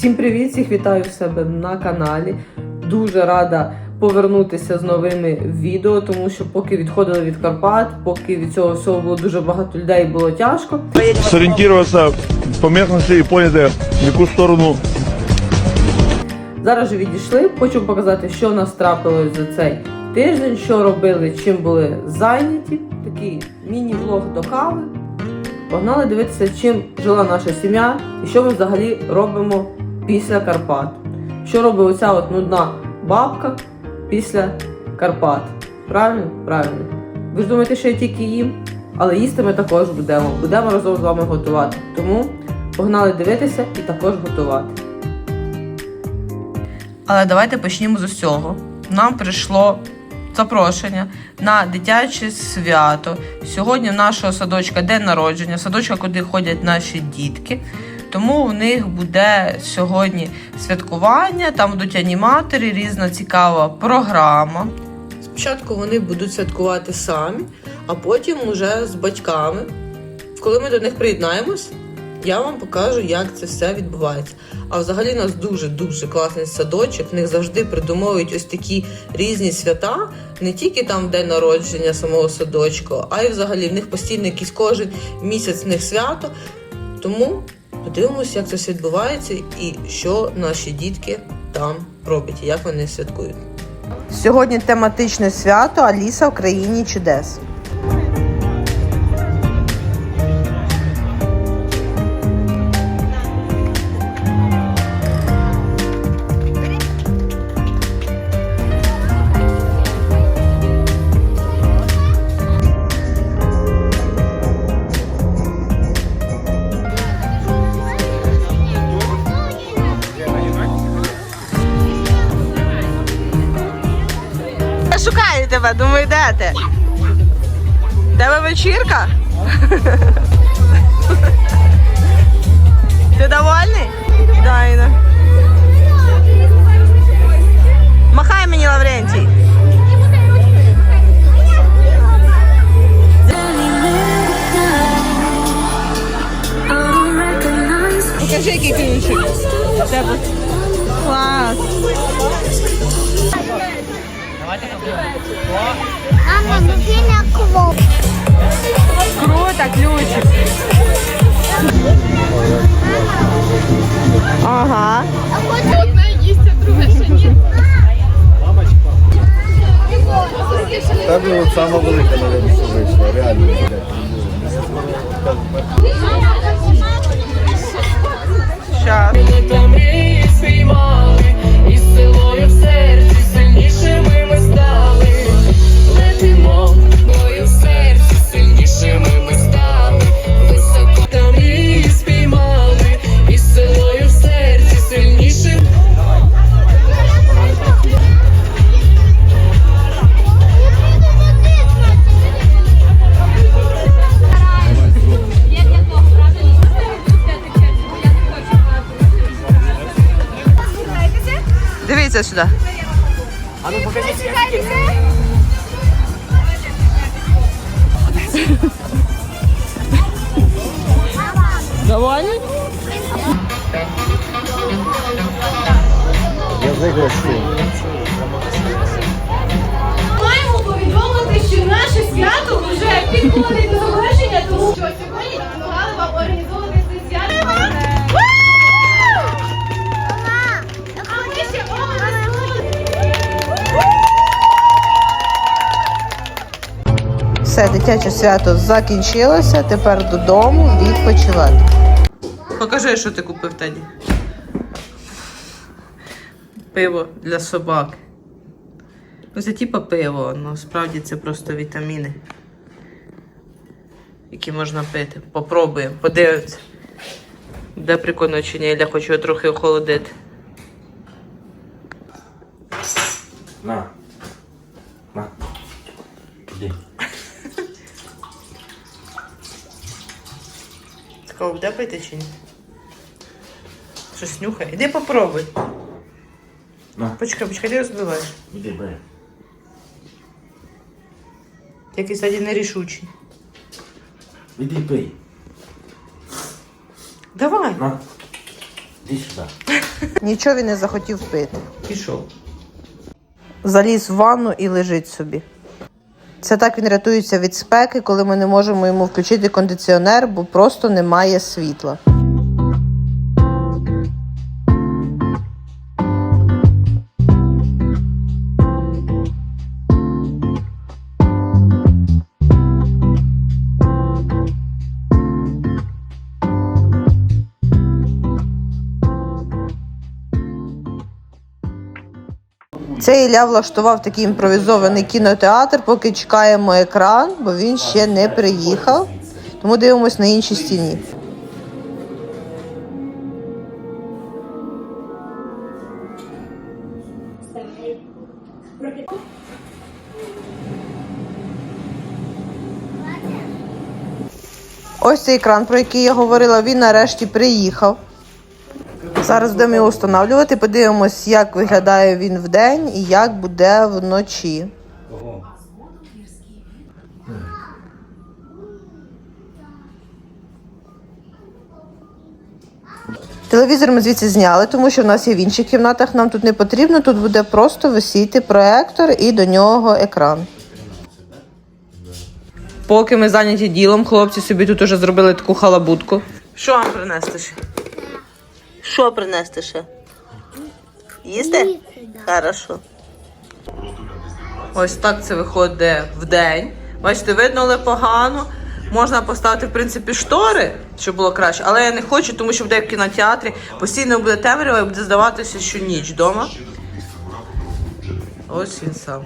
Всім привіт! Всіх вітаю в себе на каналі. Дуже рада повернутися з новими відео, тому що поки відходили від Карпат, поки від цього всього було дуже багато людей, було тяжко. сориентироваться по местности и поняти, в яку сторону Зараз же відійшли. Хочу показати, що в нас трапилось за цей тиждень, що робили, чим були зайняті. Такий міні-влог до кави. Погнали дивитися, чим жила наша сім'я і що ми взагалі робимо після Карпат. Що робить оця от нудна бабка після Карпат. Правильно? Правильно. Ви ж думаєте, що я тільки їм, але їсти ми також будемо. Будемо разом з вами готувати. Тому погнали дивитися і також готувати. Але давайте почнімо з усього. Нам прийшло запрошення на дитяче свято. Сьогодні в нашого садочка день народження, садочка, куди ходять наші дітки. Тому у них буде сьогодні святкування, там будуть аніматори, різна цікава програма. Спочатку вони будуть святкувати самі, а потім уже з батьками. Коли ми до них приєднаємось, я вам покажу, як це все відбувається. А взагалі у нас дуже-дуже класний садочок. В них завжди придумовують ось такі різні свята, не тільки там день народження самого садочку, а й взагалі в них постійно якийсь кожен місяць в них свято. Тому подивимося, як це все відбувається і що наші дітки там роблять, як вони святкують. Сьогодні тематичне свято Аліса в країні чудес. Ти? Тебе вечірка? Ти довольний? Дайна. Махай мені, Лаврентій. Покажи, який ключик. У тебе. Клас. Мама, дитина клоп. Дивіться сюди. Довольний? Я вигласив. Маємо повідомити, що наше свято вже підходить до завершення, тому що Все, дитяче свято закінчилося. Тепер додому відпочивати. Покажи, що ти купив тоді. Пиво для собак. Ну, це типа пиво, але справді це просто вітаміни, які можна пити. Попробуємо, подивимося. Де прикольно чи ні, я хочу трохи охолодити. Цікаво, буде пити чи ні? Щось нюхай. Іди попробуй. На. Почекай, почекай, ти розбиваєш. Іди, бери. Якийсь один нерішучий. Іди пий. Давай. На. Іди сюди. Нічого він не захотів пити. Пішов. Заліз в ванну і лежить собі. Це так він рятується від спеки, коли ми не можемо йому включити кондиціонер, бо просто немає світла. Це Ілля влаштував такий імпровізований кінотеатр, поки чекаємо екран, бо він ще не приїхав. Тому дивимось на іншій стіні. Ось цей екран, про який я говорила, він нарешті приїхав. Зараз будемо його встановлювати, подивимось, як виглядає він вдень і як буде вночі. Телевізор ми звідси зняли, тому що в нас є в інших кімнатах. Нам тут не потрібно. Тут буде просто висіти проектор і до нього екран. Поки ми зайняті ділом, хлопці собі тут уже зробили таку халабутку. Що вам принести ще? Що принести ще? Їсти? Хорошо. Ось так це виходить в день. Бачите, видно, але погано. Можна поставити, в принципі, штори, щоб було краще, але я не хочу, тому що буде в кінотеатрі постійно буде темрява і буде здаватися, що ніч вдома. Ось він сам.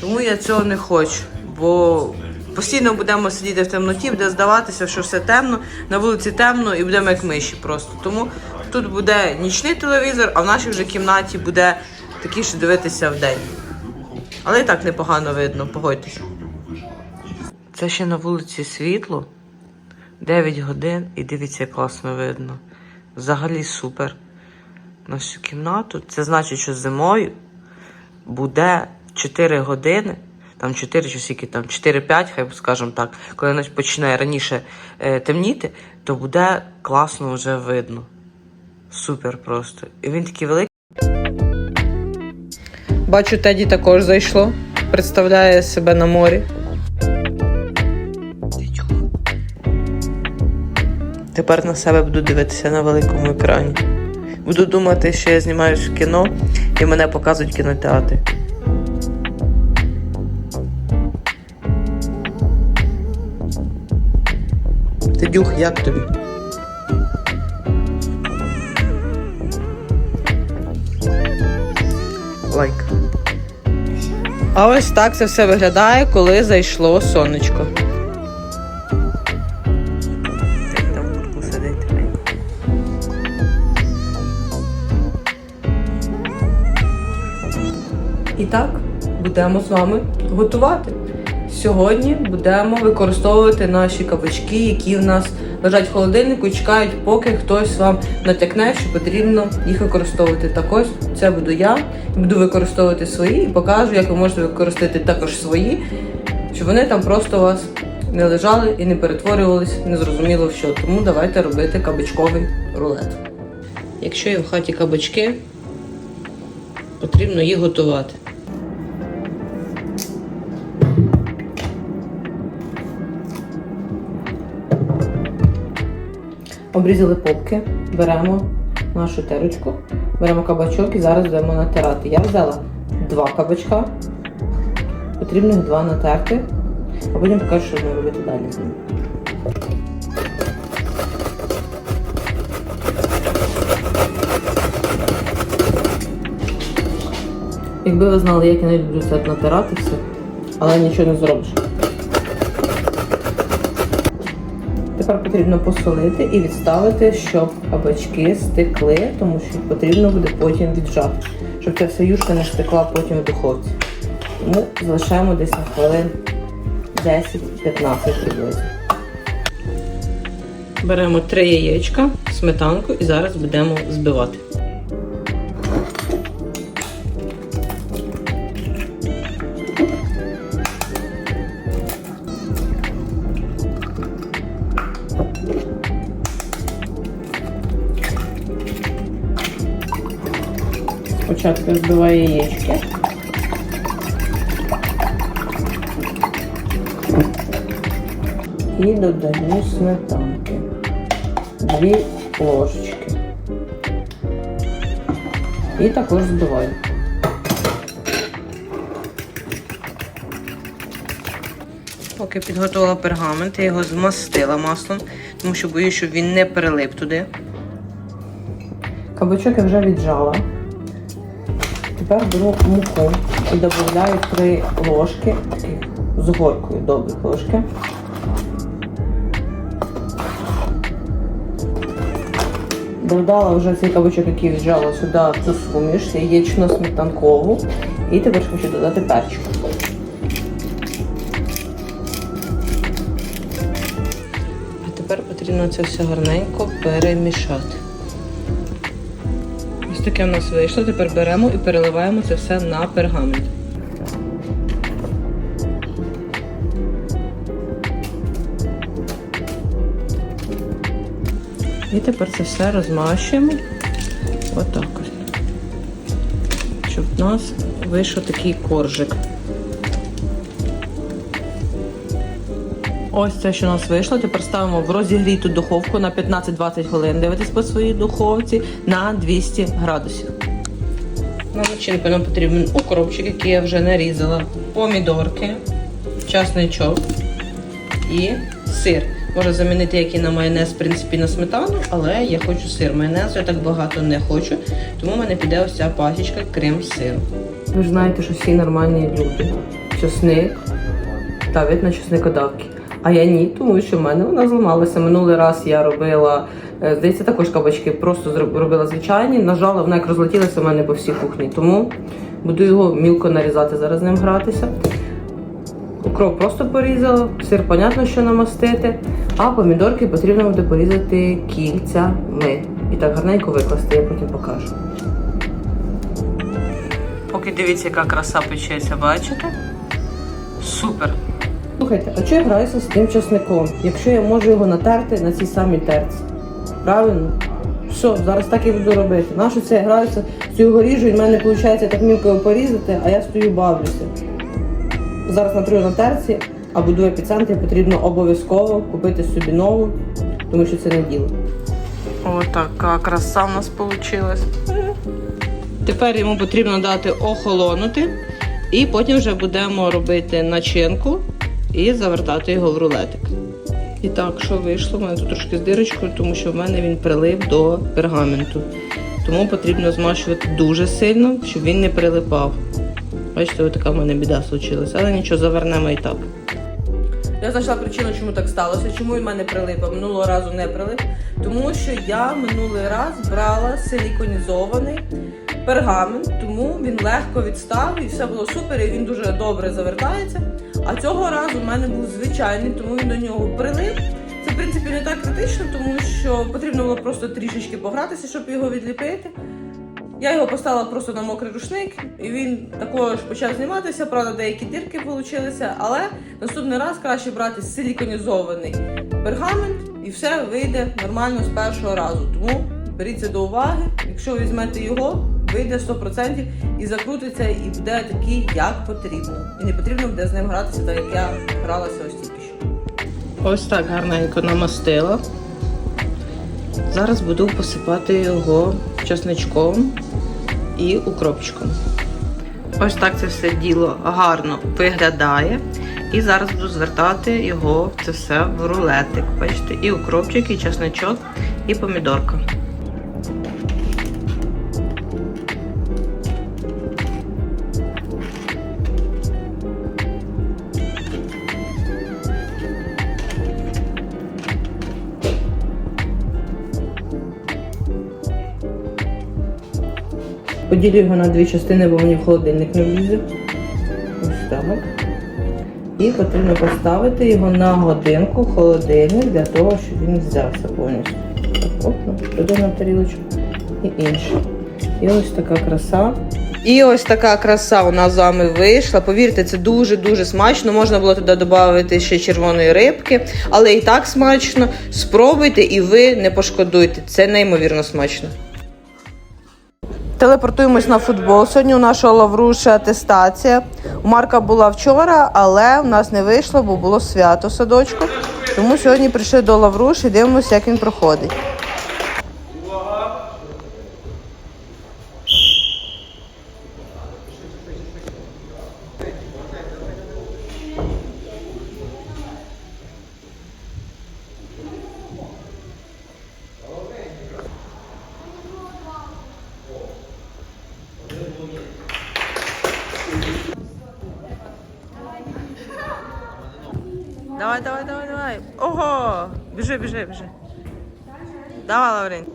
Тому я цього не хочу, бо постійно будемо сидіти в темноті, буде здаватися, що все темно, на вулиці темно і будемо як миші просто. Тому тут буде нічний телевізор, а в нашій вже кімнаті буде такий, що дивитися вдень. Але і так непогано видно, погодьтеся. Це ще на вулиці світло. 9 годин і дивіться, як класно видно. Взагалі супер. На всю кімнату. Це значить, що зимою буде 4 години, там 4 чи скільки там, 4-5, хай скажемо так, коли почне раніше е, темніти, то буде класно вже видно. Супер просто. І він такий великий. Бачу, Теді також зайшло. Представляє себе на морі. Тепер на себе буду дивитися на великому екрані. Буду думати, що я знімаю в кіно і мене показують кінотеатрі. Тедюх, як тобі? Лайк. А ось так це все виглядає, коли зайшло сонечко. І так, будемо з вами готувати. Сьогодні будемо використовувати наші кабачки, які в нас лежать в холодильнику і чекають, поки хтось вам натякне, що потрібно їх використовувати. Так ось це буду я. Буду використовувати свої і покажу, як ви можете використати також свої, щоб вони там просто у вас не лежали і не перетворювались незрозуміло в що. Тому давайте робити кабачковий рулет. Якщо є в хаті кабачки, потрібно їх готувати. Обрізали попки, беремо нашу терочку, беремо кабачок і зараз будемо натирати. Я взяла два кабачка, потрібно два натерти, а потім покажу, що будемо робити далі з ними. Якби ви знали, як я не люблю це натирати все, але нічого не зробиш. Тепер потрібно посолити і відставити, щоб кабачки стекли, тому що потрібно буде потім віджати, щоб ця вся юшка не стекла потім в духовці. Тому залишаємо десь на хвилин 10-15 приблизно. Беремо три яєчка, сметанку і зараз будемо збивати. Спочатку я збиваю яєчки. І додаю сметанки. Дві ложечки. І також збиваю. Поки підготувала пергамент, я його змастила маслом, тому що боюсь, щоб він не перелип туди. Кабачок я вже віджала. Тепер беру муку і додаю три ложки з горкою добрих ложки. Додала вже цей кабачок, який віджала сюди цю суміш, яєчно-сметанкову. І тепер хочу додати перчик. А тепер потрібно це все гарненько перемішати. Ось таке в нас вийшло. Тепер беремо і переливаємо це все на пергамент. І тепер це все розмащуємо. Отак. Щоб в нас вийшов такий коржик. Ось це, що у нас вийшло. Тепер ставимо в розігріту духовку на 15-20 хвилин. Дивитесь по своїй духовці на 200 градусів. На начинку нам потрібен укропчик, який я вже нарізала, помідорки, часничок і сир. Можна замінити який на майонез, в принципі, на сметану, але я хочу сир. Майонезу я так багато не хочу, тому в мене піде ось ця пасічка крем сиру. Ви ж знаєте, що всі нормальні люди. Чесник ставлять на чесникодавки. А я ні, тому що в мене вона зламалася. Минулий раз я робила, е, здається, також кабачки, просто робила звичайні, нажала, вона як розлетілася в мене по всій кухні. Тому буду його мілко нарізати, зараз ним гратися. Укроп просто порізала, сир, понятно, що намастити, а помідорки потрібно буде порізати кільцями. І так гарненько викласти, я потім покажу. Поки дивіться, яка краса печеться, бачите? Супер! Слухайте, а чого я граюся з тим часником, якщо я можу його натерти на цій самій терці? Правильно? Все, зараз так і буду робити. Нащо це я граюся, цю його ріжу, і в мене виходить так мілко його порізати, а я стою бавлюся. Зараз натрую на терці, а буду в епіцентрі, потрібно обов'язково купити собі нову, тому що це не діло. Отака краса в нас вийшла. Тепер йому потрібно дати охолонути, і потім вже будемо робити начинку і завертати його в рулетик. І так, що вийшло? У мене тут трошки з дирочкою, тому що в мене він прилип до пергаменту. Тому потрібно змащувати дуже сильно, щоб він не прилипав. Бачите, така в мене біда случилася, але нічого, завернемо і так. Я знайшла причину, чому так сталося, чому він мене прилип, минулого разу не прилип. Тому що я минулий раз брала силіконізований пергамент, тому він легко відстав і все було супер, і він дуже добре завертається. А цього разу в мене був звичайний, тому він до нього прилип. Це в принципі не так критично, тому що потрібно було просто трішечки погратися, щоб його відліпити. Я його поставила просто на мокрий рушник, і він також почав зніматися. Правда, деякі дірки получилися, але наступний раз краще брати силіконізований пергамент, і все вийде нормально з першого разу. Тому беріть це до уваги. Якщо візьмете його, вийде 100% і закрутиться, і буде такий, як потрібно. І не потрібно буде з ним гратися, так як я гралася ось тільки що. Ось так гарненько намастила. Зараз буду посипати його чесничком і укропчиком. Ось так це все діло гарно виглядає. І зараз буду звертати його це все в рулетик. Бачите, і укропчик, і чесничок, і помідорка. Поділю його на дві частини, бо мені в холодильник не влізе. Ось так. І потрібно поставити його на годинку в холодильник для того, щоб він взявся повністю. Так, оп, ну, туди на тарілочку і інше. І ось така краса. І ось така краса у нас з вами вийшла. Повірте, це дуже-дуже смачно. Можна було туди додати ще червоної рибки, але і так смачно. Спробуйте і ви не пошкодуйте. Це неймовірно смачно. Телепортуємось на футбол. Сьогодні у нашого Лавруша атестація. У Марка була вчора, але у нас не вийшло, бо було свято садочку. Тому сьогодні прийшли до Лавруш і дивимося, як він проходить. Давай, давай, давай, давай. Ого! Біжи, біжи, біжи. Давай, Лаврень.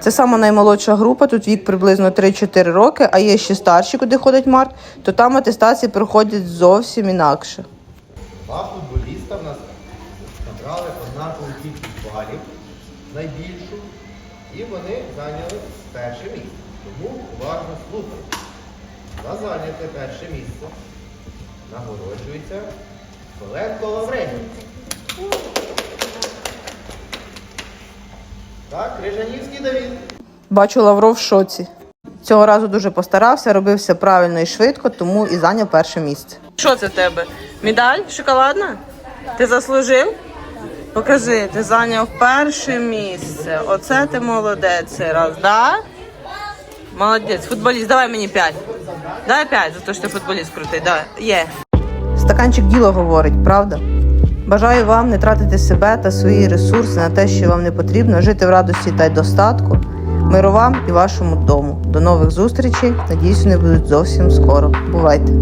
Це сама наймолодша група, тут вік приблизно 3-4 роки, а є ще старші, куди ходить Марк, то там атестації проходять зовсім інакше. Два футболіста в нас набрали однакову кількість балів, найбільшу, і вони зайняли перше місце. Тому уважно слухайте. За зайняте перше місце нагороджується Коленко Лавреній. Так, Крижанівський Давід. Бачу, Лавров в шоці. Цього разу дуже постарався, робив все правильно і швидко, тому і зайняв перше місце. Що це в тебе? Медаль шоколадна? Ти заслужив? Покажи, ти зайняв перше місце. Оце ти молодець цей раз, да? Молодець, футболіст, давай мені п'ять. Дай п'ять за те, що ти футболіст крутий. Да. Є. Стаканчик діло говорить, правда? Бажаю вам не тратити себе та свої ресурси на те, що вам не потрібно, жити в радості та й достатку. Миру вам і вашому дому. До нових зустрічей. Надіюсь, вони будуть зовсім скоро. Бувайте!